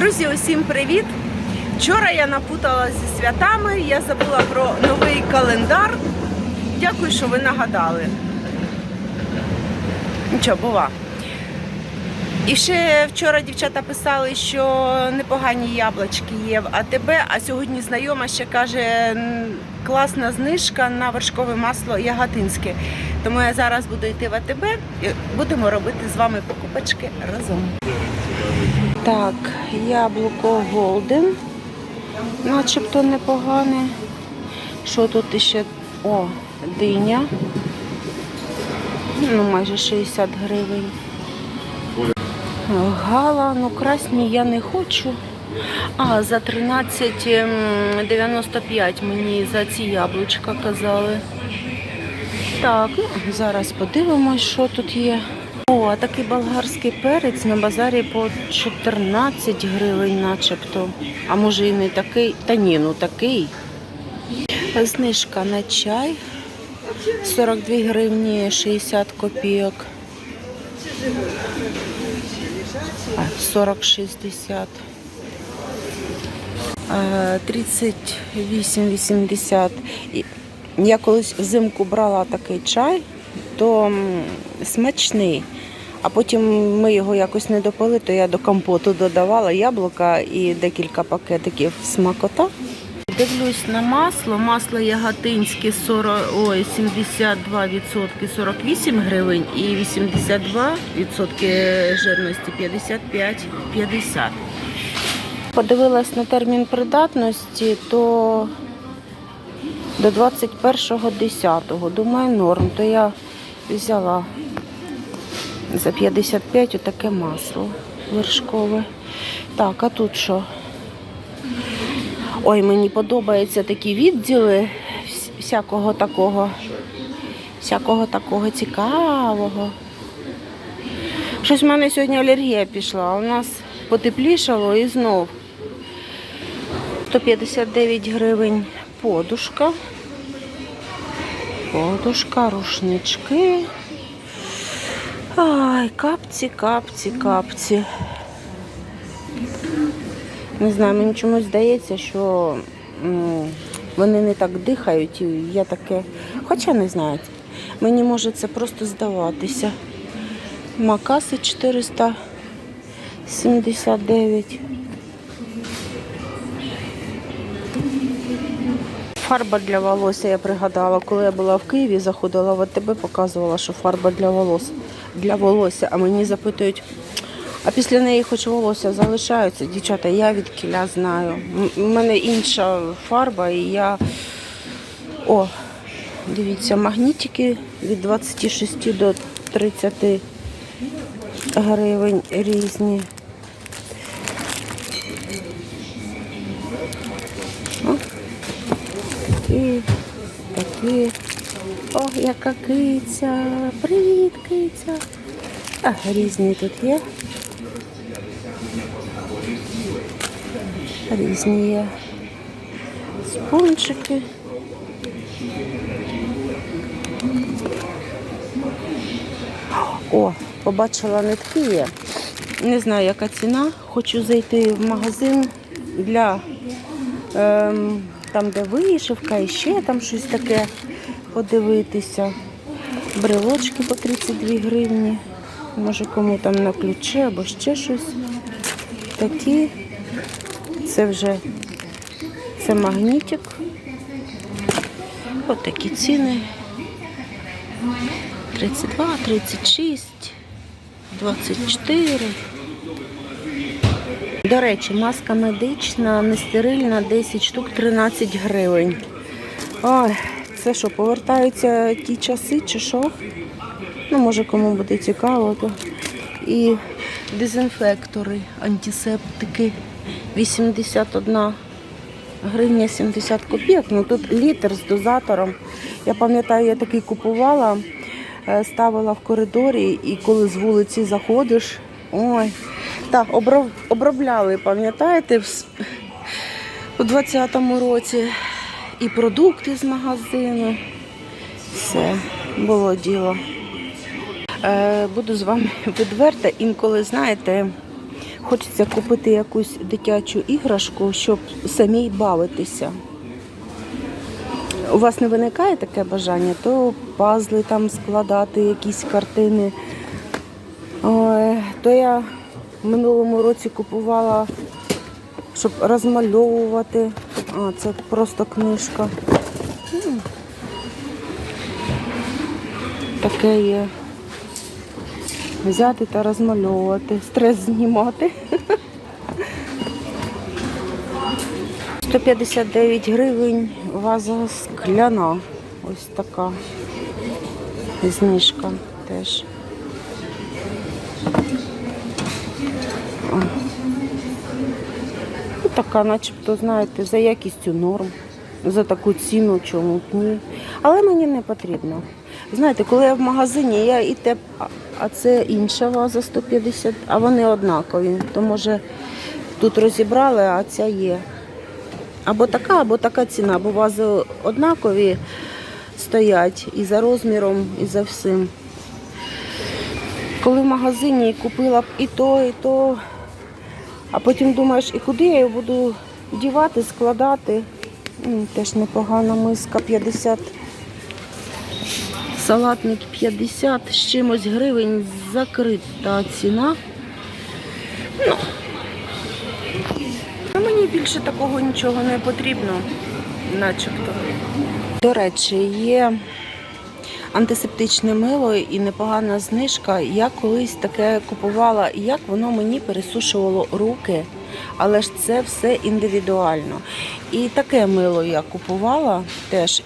Друзі, усім привіт! Вчора я напутала зі святами, я забула про новий календар. Дякую, що ви нагадали. Нічого, бува. І ще вчора дівчата писали, що непогані яблучки є в АТБ, а сьогодні знайома ще каже класна знижка на вершкове масло яготинське. Тому я зараз буду йти в АТБ і будемо робити з вами покупочки разом. Так, яблуко Голден. Начебто непогане. Що тут іще? О, диня. Ну, майже 60 гривень. Гала, ну красні я не хочу. А, за 13,95 мені за ці яблучка казали. Так, ну, зараз подивимось, що тут є. О, а такий болгарський перець на базарі по 14 гривень начебто. А може і не такий. Та ні, ну такий. Знижка на чай. 42 гривні 60 копійок. А, 40-60. 38,80. І Я колись взимку брала такий чай, то смачний. А потім ми його якось не допили, то я до компоту додавала яблука і декілька пакетиків смакота. Дивлюсь на масло. Масло яготинське 40, ой, 72% 48 гривень і 82% жирності 55,50. Подивилась на термін придатності, то до 21.10. Думаю, норм. То я взяла за 55 отаке масло вершкове. Так, а тут що? Ой, мені подобаються такі відділи всякого такого, всякого такого цікавого. Щось в мене сьогодні алергія пішла, а у нас потеплішало і знов. 159 гривень подушка. Подушка, рушнички. Ай, капці, капці, капці. Не знаю, мені чомусь здається, що вони не так дихають, і я таке. Хоча не знаю. Мені може це просто здаватися. Макаси 479. Фарба для волосся я пригадала, коли я була в Києві, заходила в АТБ, показувала, що фарба для волос для волосся. А мені запитують, а після неї хоч волосся залишаються. Дівчата, я від кіля знаю. У мене інша фарба, і я. О, дивіться, магнітики від 26 до 30 гривень різні. О, такі, такі. О, яка киця. Привіт, киця. А, різні тут є. Різні є. Спончики. О, побачила нитки є. Не знаю, яка ціна. Хочу зайти в магазин для ем, там, де вишивка і ще там щось таке подивитися. Брелочки по 32 гривні. Може кому там на ключі або ще щось. Такі. Це вже це магнітик. Ось такі ціни. 32, 36, 24. До речі, маска медична, нестерильна, 10 штук 13 гривень. Ой, це що, повертаються ті часи чи що? Ну, може, кому буде цікаво. То. І дезінфектори, антисептики 81 гривня 70 копійок. Ну тут літр з дозатором. Я пам'ятаю, я такий купувала, е, ставила в коридорі, і коли з вулиці заходиш, ой, так, обробляли, пам'ятаєте, у 20-му році і продукти з магазину. Все, було діло. Е, буду з вами відверта. Інколи, знаєте, Хочеться купити якусь дитячу іграшку, щоб самій бавитися. У вас не виникає таке бажання, то пазли там складати, якісь картини. То я в минулому році купувала, щоб розмальовувати. А, це просто книжка. Таке є. Взяти та розмальовувати, стрес знімати. 159 гривень ваза скляна. Ось така знижка теж. Така, начебто, знаєте, за якістю норм, за таку ціну, чому б ні. Але мені не потрібно. Знаєте, коли я в магазині, я і те, а це інша ваза 150, а вони однакові. То може тут розібрали, а ця є. Або така, або така ціна, бо вази однакові стоять і за розміром, і за всім. Коли в магазині купила б і то, і то, а потім думаєш, і куди я його буду дівати, складати. Теж непогана миска 50. Салатник 50, з чимось гривень закрита ціна. Ну, мені більше такого нічого не потрібно, начебто. До речі, є антисептичне мило і непогана знижка. Я колись таке купувала, як воно мені пересушувало руки. Але ж це все індивідуально. І таке мило я купувала теж.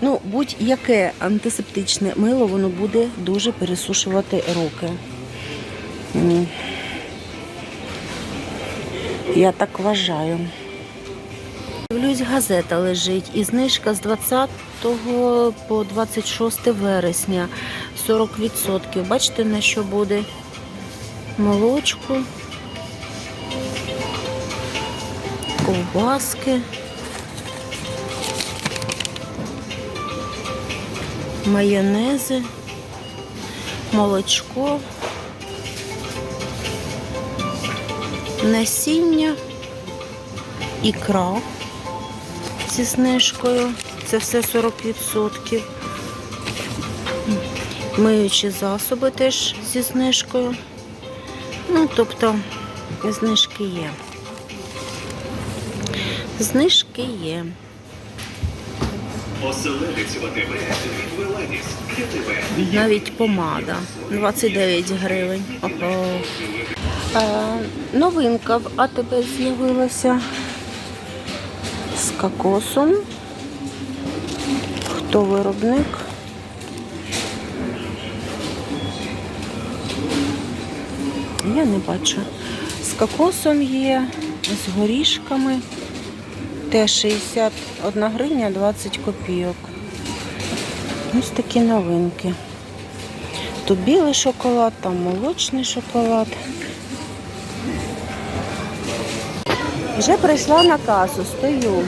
Ну, будь-яке антисептичне мило, воно буде дуже пересушувати руки. Я так вважаю. Дивлюсь, газета лежить. І знижка з 20 по 26 вересня. 40%. Бачите, на що буде? Молочку, ковбаски, майонези, молочко, насіння, ікра зі знижкою. Це все 40%. Миючі засоби теж зі знижкою. Ну, тобто, знижки є. Знижки є. Навіть помада 29 гривень. Ого. Е, новинка в АТБ з'явилася кокосом. Хто виробник? Я не бачу. З кокосом є, з горішками. Теж 61 гривня 20 копійок. Ось такі новинки. Тут білий шоколад, там молочний шоколад. Вже прийшла на касу, стою.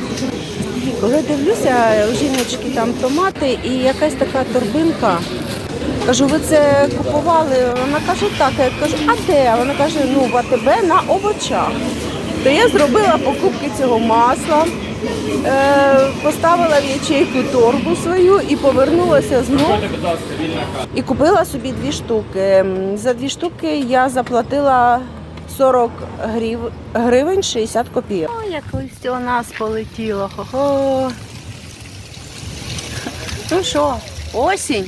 Коли дивлюся, у жіночки там томати і якась така торбинка. Кажу, ви це купували? Вона каже, так. Я кажу, а де? Вона каже, ну в АТБ на овочах. То я зробила покупки цього масла, е, поставила в ячейку торбу свою і повернулася знову. І купила собі дві штуки. За дві штуки я заплатила 40 грів... гривень 60 копійок. О, як листя у нас полетіло. Хо-хо. Ну що, осінь.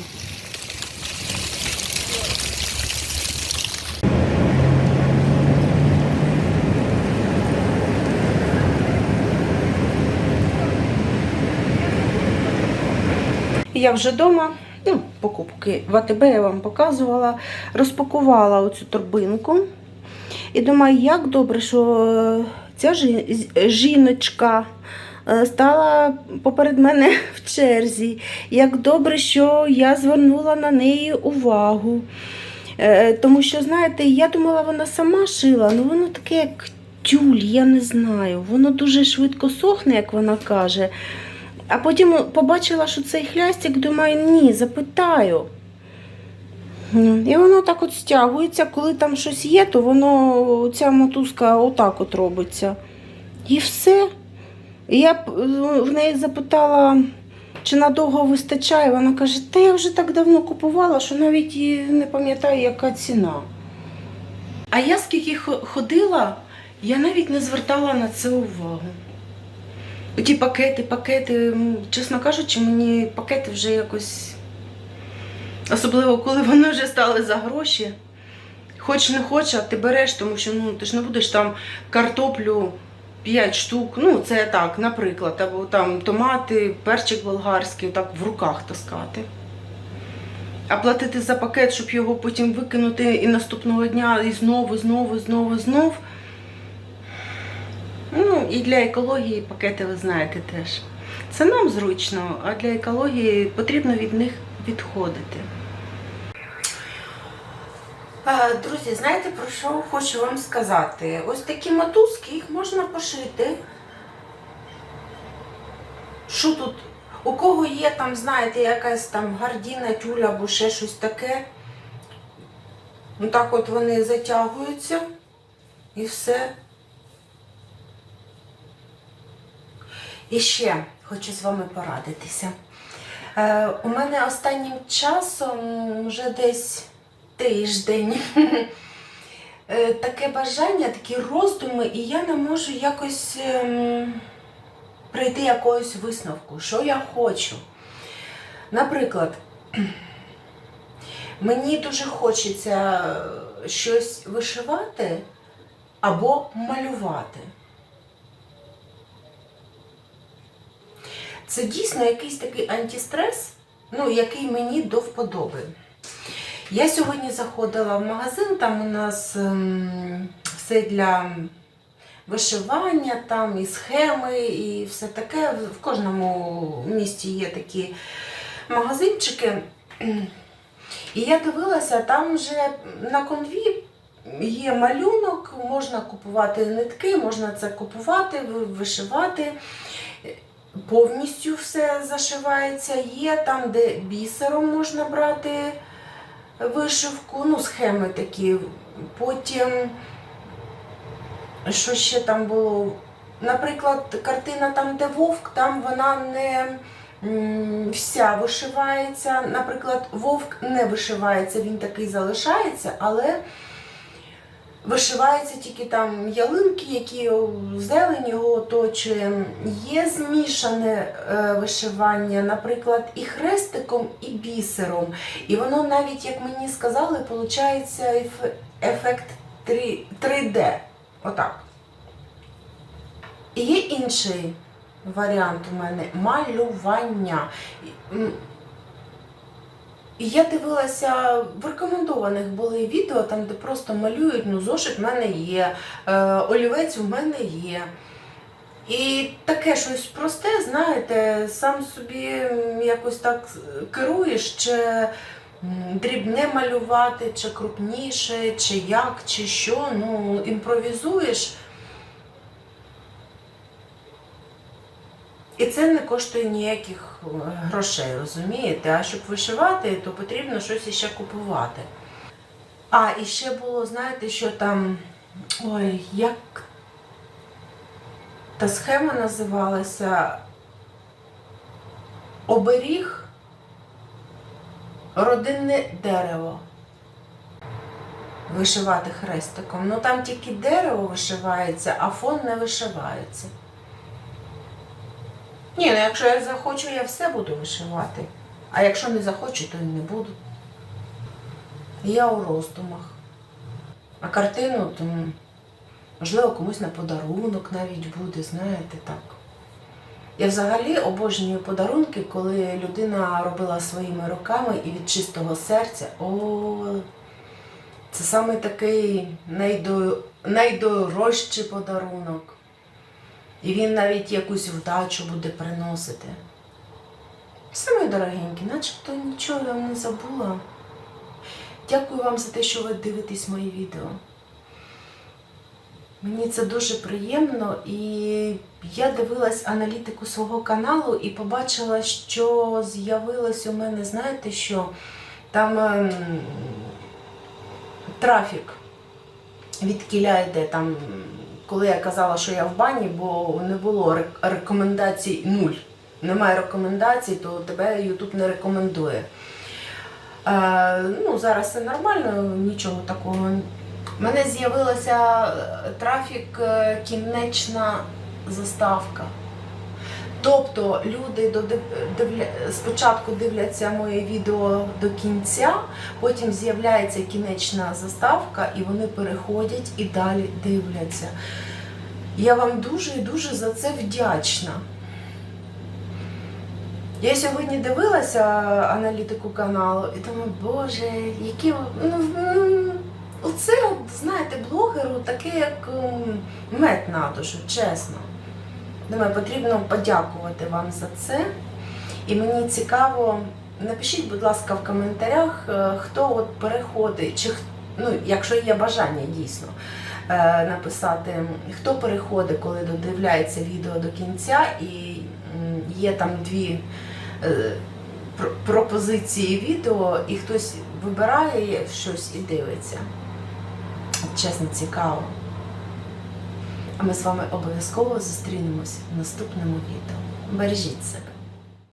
Я вже вдома, ну, покупки в АТБ я вам показувала, розпакувала оцю торбинку. І думаю, як добре, що е, ця жіночка е, стала поперед мене в черзі. Як добре, що я звернула на неї увагу. Е, Тому що, знаєте, я думала, вона сама шила, ну воно таке, як тюль, я не знаю. Воно дуже швидко сохне, як вона каже. А потім побачила, що цей хлястик, думаю, ні, запитаю. М, І воно так от стягується, коли там щось є, то воно ця мотузка отак от робиться. І все. І я е, в неї запитала, чи надовго вистачає. Вона каже, та я вже так давно купувала, що навіть не пам'ятаю, яка ціна. А я скільки ходила, я навіть не звертала на це увагу. Ті пакети, пакети, чесно кажучи, мені пакети вже якось. Особливо, коли вони вже стали за гроші. Хоч не хоч, а ти береш, тому що ну, ти ж не будеш там картоплю 5 штук. Ну, це так, наприклад, або там томати, перчик болгарський, так в руках таскати. А платити за пакет, щоб його потім викинути і наступного дня і знову, знову, знову, знов. Ну, і для екології пакети, ви знаєте, теж. Це нам зручно, а для екології потрібно від них відходити. Е, Друзі, знаєте, про що хочу вам сказати? Ось такі мотузки, їх можна пошити. Що тут? У кого є там, знаєте, якась там гардіна, тюля або ще щось таке. Ну так от вони затягуються і все. І ще хочу з вами порадитися. Е, у мене останнім часом вже десь тиждень. е, Таке бажання, такі роздуми, і я не можу якось ем, прийти якогось висновку, що я хочу. Наприклад, мені дуже хочеться щось вишивати або малювати. Це дійсно якийсь такий антистрес, ну, який мені до вподоби. Я сьогодні заходила в магазин, там у нас ем, все для вишивання, там і схеми, і все таке. В кожному місті є такі магазинчики. І я дивилася, там вже на конві є малюнок, можна купувати нитки, можна це купувати, вишивати. Повністю все зашивається. Є там, де бісером можна брати вишивку, ну, схеми такі. Потім, що ще там було? Наприклад, картина там, де вовк, там вона не вся вишивається. Наприклад, вовк не вишивається, він такий залишається, але вишиваються тільки там ялинки, які зелень його оточує. Є змішане е, вишивання, наприклад, і хрестиком, і бісером. І воно навіть, як мені сказали, виходить ефект 3, 3D. Отак. І є інший варіант у мене малювання. І, я дивилася, в рекомендованих були відео, там, де просто малюють, ну, зошит в мене є, е, олівець у мене є. І таке щось просте, знаєте, сам собі якось так керуєш, чи дрібне малювати, чи крупніше, чи як, чи що. Ну, імпровізуєш. І це не коштує ніяких е, грошей, розумієте? А щоб вишивати, то потрібно щось іще купувати. А, і ще було, знаєте, що там. Ой, як та схема називалася Оберіг родинне дерево. Вишивати хрестиком. Ну там тільки дерево вишивається, а фон не вишивається. Ні, ну якщо я захочу, я все буду вишивати. А якщо не захочу, то і не буду. Я у роздумах. А картину, то, можливо, комусь на подарунок навіть буде, знаєте, так. Я взагалі обожнюю подарунки, коли людина робила своїми руками і від чистого серця. О, це саме такий найдорожчий подарунок. І він навіть якусь вдачу буде приносити. Все, мої дорогенькі, начебто нічого я вам не забула. Дякую вам за те, що ви дивитесь мої відео. Мені це дуже приємно, і я дивилась аналітику свого каналу і побачила, що з'явилось у мене, знаєте що? Там ем, трафік від кіля йде там, коли я казала, що я в бані, бо не було рекомендацій нуль. Немає рекомендацій, то тебе YouTube не рекомендує. Е, ну, зараз це нормально, нічого такого. У мене з'явилося е, трафік, е, кінечна заставка. Тобто люди спочатку дивляться моє відео до кінця, потім з'являється кінечна заставка, і вони переходять і далі дивляться. Я вам дуже і дуже за це вдячна. Я сьогодні дивилася аналітику каналу і думаю, боже, які ну, оце, знаєте, блогеру таке, як мед на душу, чесно. Думаю, потрібно подякувати вам за це. І мені цікаво, напишіть, будь ласка, в коментарях, е, хто от переходить, чи ну, якщо є бажання дійсно е, написати, хто переходить, коли додивляється відео до кінця, і є там дві е, пропозиції відео, і хтось вибирає щось і дивиться. Чесно, цікаво. А ми з вами обов'язково зустрінемось в наступному відео. Бережіть себе.